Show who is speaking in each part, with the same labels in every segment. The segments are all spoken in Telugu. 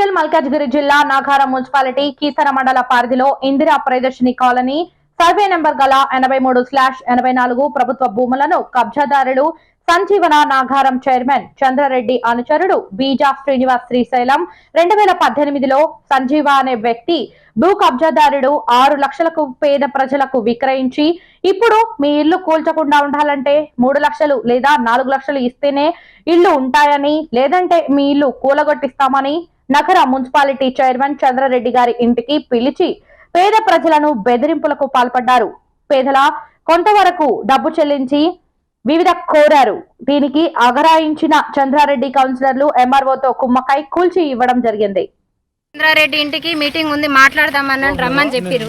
Speaker 1: మేడ్చల్ మల్కాజ్గిరి జిల్లా నాగారం మున్సిపాలిటీ కీసర మండల పరిధిలో Indira Pradarshini colony survey number గల ఎనభై మూడు స్లాష్ ఎనభై నాలుగు ప్రభుత్వ భూములను కబ్జాదారుడు సంజీవన నాగారం చైర్మన్ చంద్రారెడ్డి అనుచరుడు బీజా శ్రీనివాస్ శ్రీశైలం రెండు వేల పద్దెనిమిదిలో సంజీవ అనే వ్యక్తి భూ కబ్జాదారుడు ఆరు లక్షలకు పేద ప్రజలకు విక్రయించి ఇప్పుడు మీ ఇల్లు కూల్చకుండా ఉండాలంటే మూడు లక్షలు లేదా నాలుగు లక్షలు ఇస్తేనే ఇల్లు ఉంటాయని లేదంటే మీ ఇల్లు కూలగొట్టిస్తామని నగర మున్సిపాలిటీ చైర్మన్ చంద్రారెడ్డి గారి ఇంటికి పిలిచి పేద ప్రజలను బెదిరింపులకు పాల్పడ్డారు. పేదల కొంతవరకు డబ్బు చెల్లించి వివిధ కోరారు. దీనికి అగరాయించిన చంద్రారెడ్డి కౌన్సిలర్లు ఎంఆర్ఓతో కుమ్మకాయ కూల్చి ఇవ్వడం జరిగింది.
Speaker 2: చంద్రారెడ్డి ఇంటికి మీటింగ్ ఉంది మాట్లాడదామని రమ్మని చెప్పిరు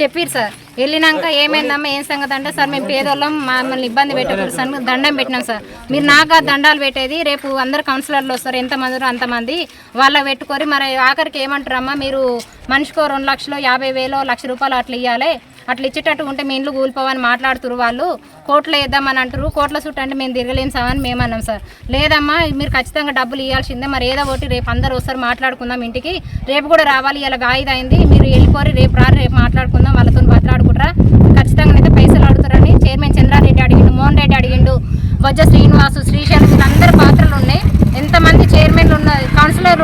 Speaker 2: చెప్పిరు సార్. వెళ్ళినాక ఏమైందమ్మా ఏం సంగతి అంటే సార్ మేము పేదోళ్ళం మమ్మల్ని ఇబ్బంది పెట్టకూడదు సార్ దండం పెట్టినాం సార్. మీరు నాగా దండాలు పెట్టేది రేపు అందరు కౌన్సిలర్లు వస్తారు ఎంతమంది అంతమంది వాళ్ళకి పెట్టుకొని మరి ఆఖరికి ఏమంటారమ్మా మీరు మనిషికో రెండు లక్షలు యాభై వేలు లక్ష రూపాయలు అట్లా ఇవ్వాలి అట్లా ఇచ్చేటట్టు ఉంటే మీ ఇండ్లు కూలిపోవని మాట్లాడుతురు వాళ్ళు. కోట్లు వేద్దామని అంటారు కోట్ల చుట్టూ అంటే మేము తిరగలేము సార్ అని మేము అన్నాం సార్. లేదమ్మా మీరు ఖచ్చితంగా డబ్బులు ఇవ్వాల్సిందే మరి ఏదో ఒకటి రేపు అందరూ వస్తారు మాట్లాడుకుందాం ఇంటికి. రేపు కూడా రావాలి ఇలా గాయదైంది అయింది. మీరు వెళ్ళిపోరి రేపు రా రేపు మాట్లాడుకుందాం. వాళ్ళతో మాట్లాడుకుంటారా? ఖచ్చితంగా అయితే పైసలు అడుగుతారని చైర్మన్ చంద్రారెడ్డి అడిగిండు మోహన్ రెడ్డి అడిగిండు వజ్ర శ్రీనివాసు శ్రీశైలం వీళ్ళందరి పాత్రలు ఉన్నాయి. ఎంతమంది చైర్మన్లు ఉన్నారు కౌన్సిలర్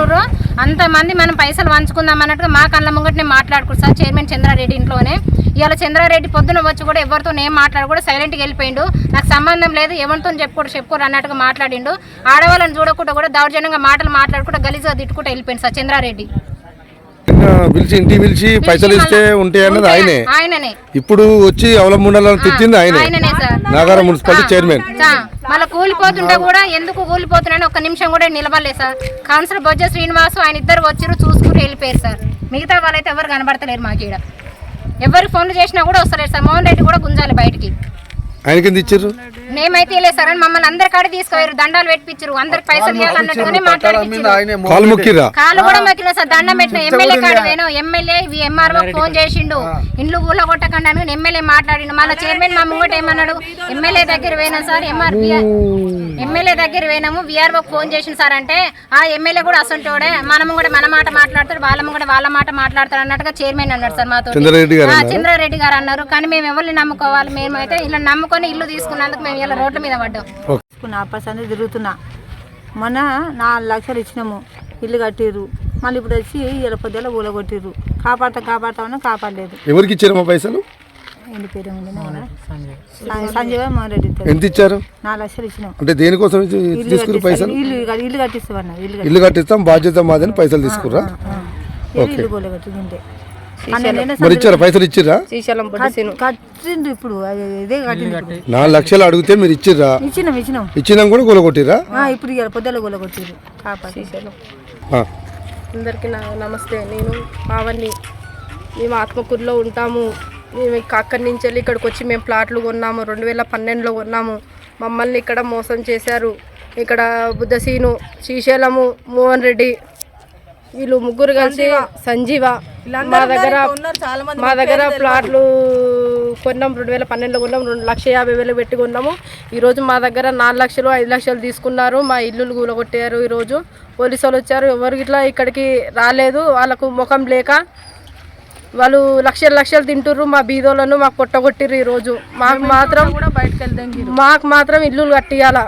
Speaker 2: అంతమంది మనం పైసలు పంచుకుందాం అన్నట్టుగా మా కళ్ళ ముంగటనే మాట్లాడుకుంటారు సార్ చైర్మన్ చంద్రారెడ్డి ఇంట్లోనే. ఇవాళ చంద్రారెడ్డి పొద్దున వచ్చి కూడా ఎవరితో ఏం మాట్లాడు కూడా సైలెంట్గా వెళ్ళిపోయిండు. నాకు సంబంధం లేదు ఎవరితో చెప్పుకోడు చెప్పుకోరు అన్నట్టుగా మాట్లాడిండు. ఆడవాళ్ళని చూడకుండా కూడా దౌర్జన్యంగా మాటలు మాట్లాడుకుంటూ గలీజ్గా తిట్టుకుంటూ వెళ్ళిపోయింది సార్ చంద్రారెడ్డి.
Speaker 3: పిలిచి ఇంటికి పిలిచి పైసలు ఇస్తే ఉంటాయి అన్నది ఆయనే. ఇప్పుడు వచ్చి అవలంబుండాలని ఆయనే.
Speaker 2: సార్.
Speaker 3: Nagaram municipality chairman.
Speaker 2: మళ్ళీ కూలిపోతుంటే కూడా ఎందుకు కూలిపోతున్నాయని ఒక్క నిమిషం కూడా నిలబడలేదు సార్. కౌన్సిలర్ బొజ్జ శ్రీనివాసు ఆయన ఇద్దరు వచ్చిరు చూసుకుని వెళ్ళిపోయారు సార్. మిగతా వాళ్ళైతే ఎవరు కనబడతలేరు మాకు ఇక్కడ ఎవరికి ఫోన్లు చేసినా కూడా వస్తలేదు సార్. మోహన్ రెడ్డి కూడా గుంజాలి బయటికి.
Speaker 3: ఆయనకి ఎంత ఇచ్చారు?
Speaker 2: మేమైతే వెళ్ళలేదు సార్ అని మమ్మల్ని అందరి కాడ తీసుకుపోయారు దండాలు పెట్టించారు అందరికి పైసలు ఇవ్వాలన్నట్టుగానే మాట్లాడిపించారు.
Speaker 3: కాలు
Speaker 2: కూడా మొక్కిన సార్ దండం పెట్టిన ఎమ్మెల్యే కాడ వేను ఎమ్మెల్యే ఎంఆర్ఓ ఫోన్ చేసిండు. ఇండ్లు ఊళ్ళో కొట్టకండి అని ఎమ్మెల్యే మాట్లాడిండు. మళ్ళీ చైర్మన్ మా ముంగట ఏమన్నాడు? ఎమ్మెల్యే దగ్గర పోయినా సార్ ఎంఆర్పి ఎమ్మెల్యే దగ్గర పోయినాము. విఆర్ఓ ఫోన్ చేసిండు సార్ అంటే ఆ ఎమ్మెల్యే కూడా అసంటోడే. మనము కూడా మన మాట మాట్లాడతాడు వాళ్ళము కూడా వాళ్ళ మాట మాట్లాడతాడు అన్నట్టుగా చైర్మన్ అన్నాడు సార్ మాతో
Speaker 3: చంద్రారెడ్డి గారు
Speaker 2: ఆ, చంద్రారెడ్డి గారు అన్నారు. కానీ మేము ఎవరిని నమ్ముకోవాలి? మేమైతే ఇలా నమ్ముకొని ఇల్లు తీసుకున్నందుకు మేము ఇలా రోడ్ల మీద పడ్డాం.
Speaker 4: నా పర్సెంట్ తిరుగుతున్నా. మొన్న నాలుగు లక్షలు ఇచ్చినాము. ఇల్లు కట్టిర్రు. మళ్ళీ ఇప్పుడు వచ్చి ఇలా పొద్దుల ఊల కొట్టిర్రు. కాపాడతా కాపాడతామని కాపాడలేదు.
Speaker 3: ఎవరికి ఇచ్చారమ్మా పైసలు?
Speaker 4: మోహన్ రెడ్డి.
Speaker 3: ఎంత ఇచ్చారు?
Speaker 4: నాలుగు లక్షలు ఇచ్చినాం.
Speaker 3: అంటే దేనికోసం తీసుకురు పైసలు
Speaker 4: కట్టిస్తాం. ఇల్లు ఇల్లు కట్టిస్తామన్నా ఇల్లు కట్టి
Speaker 3: ఇల్లు కట్టిస్తాం. బాధ్యత మాదని పైసలు తీసుకురా
Speaker 4: ఇల్లు ఇల్లు కూల కట్టింది పన్నెండేళ్ళ
Speaker 3: మరి ఇచ్చారా? పైసలు ఇచ్చిర్రా?
Speaker 4: కట్టిండు ఇప్పుడు అది ఇదే కట్టింది ఇప్పుడు.
Speaker 3: నాలుగు లక్షలు అడిగితే మీరు ఇచ్చిర్రా?
Speaker 4: ఇచ్చినాం ఇచ్చినాం.
Speaker 3: ఇచ్చినాం కూడా కూలగొట్టిర్రా
Speaker 4: ఆ, ఇప్పుడు ఇలా పొద్దుల కాపాడి.
Speaker 3: ఆ.
Speaker 5: అందరికీ నా నమస్తే. నేను పావని. మేము ఆత్మకూరులో ఉంటాము. మేము ఇక అక్కడి నుంచి వెళ్ళి ఇక్కడికి వచ్చి మేము ప్లాట్లు కొన్నాము. రెండు వేల పన్నెండులో కొన్నాము. మమ్మల్ని ఇక్కడ మోసం చేశారు. ఇక్కడ బుద్ధసీను శ్రీశైలము మోహన్ రెడ్డి. వీళ్ళు ముగ్గురు కలిసి సంజీవ. మా దగ్గర మా దగ్గర ప్లాట్లు కొన్నాం రెండు వేల పన్నెండులో కొన్నాం రెండు లక్ష యాభై వేలు పెట్టి కొన్నాము. ఈరోజు మా దగ్గర నాలుగు లక్షలు ఐదు లక్షలు తీసుకున్నారు. మా ఇల్లులు కూలగొట్టారు ఈరోజు. పోలీసు వాళ్ళు వచ్చారు. ఎవరు ఇట్లా ఇక్కడికి రాలేదు. వాళ్ళకు ముఖం లేక వాళ్ళు లక్షలు లక్షలు తింటుర్రు. మా బీదోళ్ళను మాకు కొట్టగొట్టిర్రు ఈరోజు. మాకు మాత్రం మాకు మాత్రం ఇల్లులు కట్టియాల.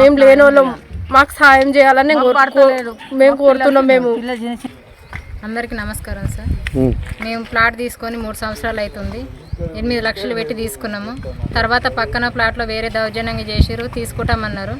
Speaker 5: మేము లేనోళ్ళం. మాకు సాయం చేయాలని మేము కోరుతున్నాం మేము.
Speaker 2: అందరికీ నమస్కారం సార్. మేము ప్లాట్ తీసుకొని మూడు సంవత్సరాలు అవుతుంది. ఎనిమిది లక్షలు పెట్టి తీసుకున్నాము. తర్వాత పక్కన ప్లాట్లో వేరే దౌర్జన్యంగా చేసిరు తీసుకుంటామన్నారు.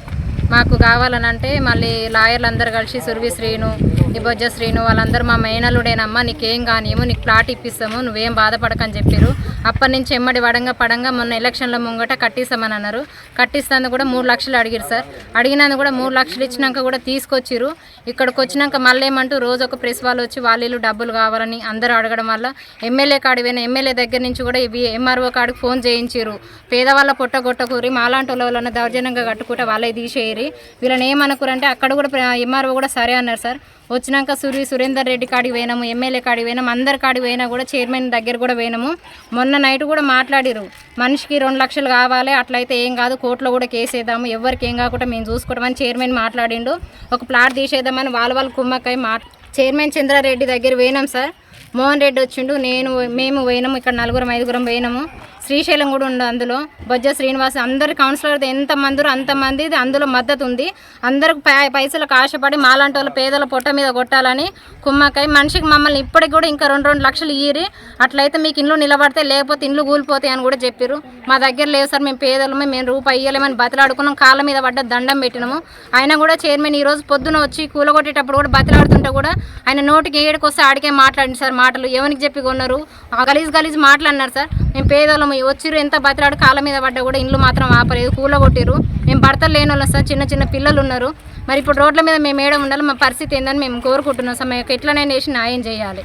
Speaker 2: మాకు కావాలనంటే మళ్ళీ లాయర్లు అందరు కలిసి సురవి శ్రీను ఇబొజ్జ శ్రీను వాళ్ళందరూ మా మేనలుడేనమ్మా నీకేం కానియము నీకు ప్లాట్ ఇప్పిస్తాము నువ్వేం బాధపడకని చెప్పారు అప్పటి నుంచి ఎమ్మడి వడంగా పడంగా మొన్న ఎలక్షన్ల ముంగట కట్టిస్తామని అన్నారు. కట్టిస్తాను కూడా మూడు లక్షలు అడిగారు సార్. అడిగినందు కూడా మూడు లక్షలు ఇచ్చినాక కూడా తీసుకొచ్చిరు ఇక్కడికి వచ్చినాక మళ్ళీ ఏమంటూ రోజు ఒక ప్రెస్ వాళ్ళు వచ్చి వాళ్ళు డబ్బులు కావాలని అందరూ అడగడం వల్ల ఎమ్మెల్యే కాడి పోయిన ఎమ్మెల్యే దగ్గర నుంచి కూడా ఇవి ఎంఆర్ఓ కాడికి ఫోన్ చేయించారు పేదవాళ్ళ పొట్టగొట్టకూరి మాలాంటి వాళ్ళ దౌర్జన్యంగా కట్టుకుంటే వాళ్ళే తీసేయరి. వీళ్ళని ఏమనుకురంటే అక్కడ కూడా ఎంఆర్ఓ కూడా సరే అన్నారు సార్. వచ్చినాక సూరి సురేందర్ రెడ్డి కాడికి పోయినాము ఎమ్మెల్యే కాడికి పోయినాము అందరి కాడికి పోయినా కూడా చైర్మన్ దగ్గర కూడా పోయినాము. మొన్న నైట్ కూడా మాట్లాడిరు మనిషికి రెండు లక్షలు కావాలి అట్లయితే ఏం కాదు కోర్టులో కూడా కేసు వేద్దాము ఎవరికి ఏం కాకుండా మేము చూసుకోవడం చైర్మన్ మాట్లాడిండు. ఒక ప్లాట్ తీసేద్దామని వాళ్ళ వాళ్ళు కుమ్మక్కై మా చైర్మన్ చంద్రారెడ్డి దగ్గర పోయినాం సార్. మోహన్ రెడ్డి వచ్చిండు నేను మేము పోయినాము ఇక్కడ నలుగురం ఐదుగురం పోయినాము. శ్రీశైలం కూడా ఉంది అందులో. బొజ్జ శ్రీనివాస్ అందరు కౌన్సిలర్ ఎంతమంది అంతమంది అందులో మద్దతు ఉంది. అందరికి పై- పైసలకు ఆశపడి మాలాంటి వాళ్ళ పేదల పొట్ట మీద కొట్టాలని కుమ్మకాయ మనిషికి మమ్మల్ని ఇప్పటికి కూడా ఇంకా రెండు రెండు లక్షలు ఇయ్యి అట్లయితే మీకు ఇండ్లు నిలబడితే లేకపోతే ఇండ్లు కూలిపోతాయి అని కూడా చెప్పారు మా దగ్గర లేవు సార్ మేము పేదలమే మేము రూపాయి ఇయ్యలేమని బతిలాడుకున్నాం. కాళ్ళ మీద పడ్డ దండం పెట్టినాము. ఆయన కూడా చైర్మన్ ఈ రోజు పొద్దున వచ్చి కూలగొట్టేటప్పుడు కూడా బతిలాడుతుంటే కూడా ఆయన నోటికి ఏడుకొస్తే ఆడికే మాట్లాడింది సార్ మాటలు. ఎవరికి చెప్పి కొన్నారు? ఆ గలీజ్ గలీజ్ మాట్లాడినారు సార్. మేము పేదోళ్ళం వచ్చిర్రు ఎంత బతిరాడు కాళ్ళ మీద పడ్డా కూడా ఇండ్లు మాత్రం ఆపలేదు కూలగొట్టిరు మేము భర్తలు లేని వాళ్ళం సార్ చిన్న చిన్న పిల్లలు ఉన్నారు. మరి ఇప్పుడు రోడ్ల మీద మేము ఏడ ఉండాలి మా పరిస్థితి ఏందని మేము కోరుకుంటున్నాం సార్. మేము ఎట్లనైనా వేసి న్యాయం చేయాలి.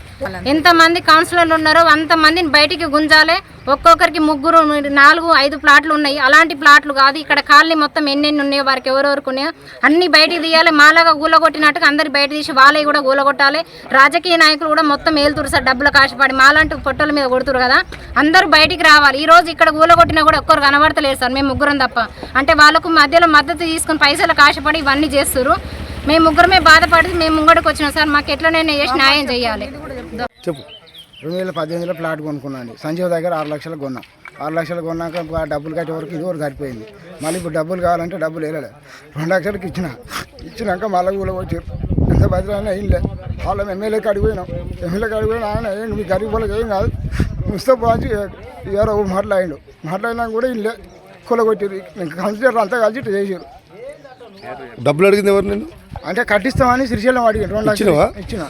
Speaker 2: ఎంతమంది కౌన్సిలర్లు ఉన్నారో అంతమందిని బయటికి గుంజాలి. ఒక్కొక్కరికి ముగ్గురు నాలుగు ఐదు ప్లాట్లు ఉన్నాయి. అలాంటి ప్లాట్లు కాదు ఇక్కడ కాలనీ మొత్తం ఎన్నెన్ని ఉన్నాయో వారికి ఎవరెవరికి ఉన్నాయో అన్ని బయటికి తీయాలి. మాలాగా గూలగొట్టినట్టుగా అందరు బయట తీసి వాళ్ళవి కూడా గూలగొట్టాలి రాజకీయ నాయకులు కూడా మొత్తం ఏలుతురు సార్ డబ్బులు కాశపడి మాలాంటి పొట్టల మీద కొడుతురు కదా. అందరూ బయటికి రావాలి. ఈ రోజు ఇక్కడ కూలగొట్టినా కూడా ఒక్కరు కనబడతలేదు సార్. మేము ముగ్గురం తప్ప. అంటే వాళ్ళకు మధ్యలో మద్దతు తీసుకుని పైసలు కాశపడి ఇవన్నీ చేస్తారు మేము ముగ్గురమే బాధపడి మేము ముంగడికి వచ్చినాం సార్. మాకు ఎట్లనైనా చేసి న్యాయం చేయాలి.
Speaker 3: చెప్పు.
Speaker 6: రెండు వేల పద్దెనిమిదిలో ప్లాట్ కొనుక్కున్నాను. సంజీవ్ దగ్గర ఆరు లక్షలు కొన్నాం. ఆరు లక్షలు కొన్నాక ఆ డబ్బులు కట్టే వరకు ఇది వరకు సరిపోయింది. మళ్ళీ ఇప్పుడు డబ్బులు కావాలంటే డబ్బులు వేయలేదు. రెండు లక్షలకి ఇచ్చిన. ఇచ్చినాక మళ్ళీ కూడా వచ్చారు ఎంత భద్రంగా ఏం లేదు. వాళ్ళ ఎమ్మెల్యేకి అడిగిపోయినాం ఎమ్మెల్యేకి అడిగిపోయినా ఆయన ఏం మీ గరీబ్ వాళ్ళకి ఏం కాదు. వచ్చి ఎవరో మాట్లాడిండు. మాట్లాడినా కూడా ఇల్లే కొలగొట్టారు ఇంకా కన్సిడర్ అంతా కలిసి ఇట్లా చేసారు
Speaker 3: డబ్బులు అడిగింది ఎవరు నేను
Speaker 6: అంటే కట్టిస్తామని శ్రీశైలం అడిగాను రెండు లక్షలు? ఇచ్చిన.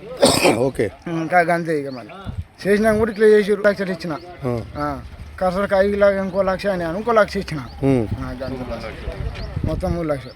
Speaker 3: ఓకే.
Speaker 6: ఇంకా అంతే ఇక మళ్ళీ చేసినాక కూడా ఇట్లా చేసారు లక్షలు ఇచ్చిన. కసరకు ఐదు లక్ష ఇంకో లక్ష అని ఇంకో లక్ష ఇచ్చిన. మొత్తం మూడు లక్షలు.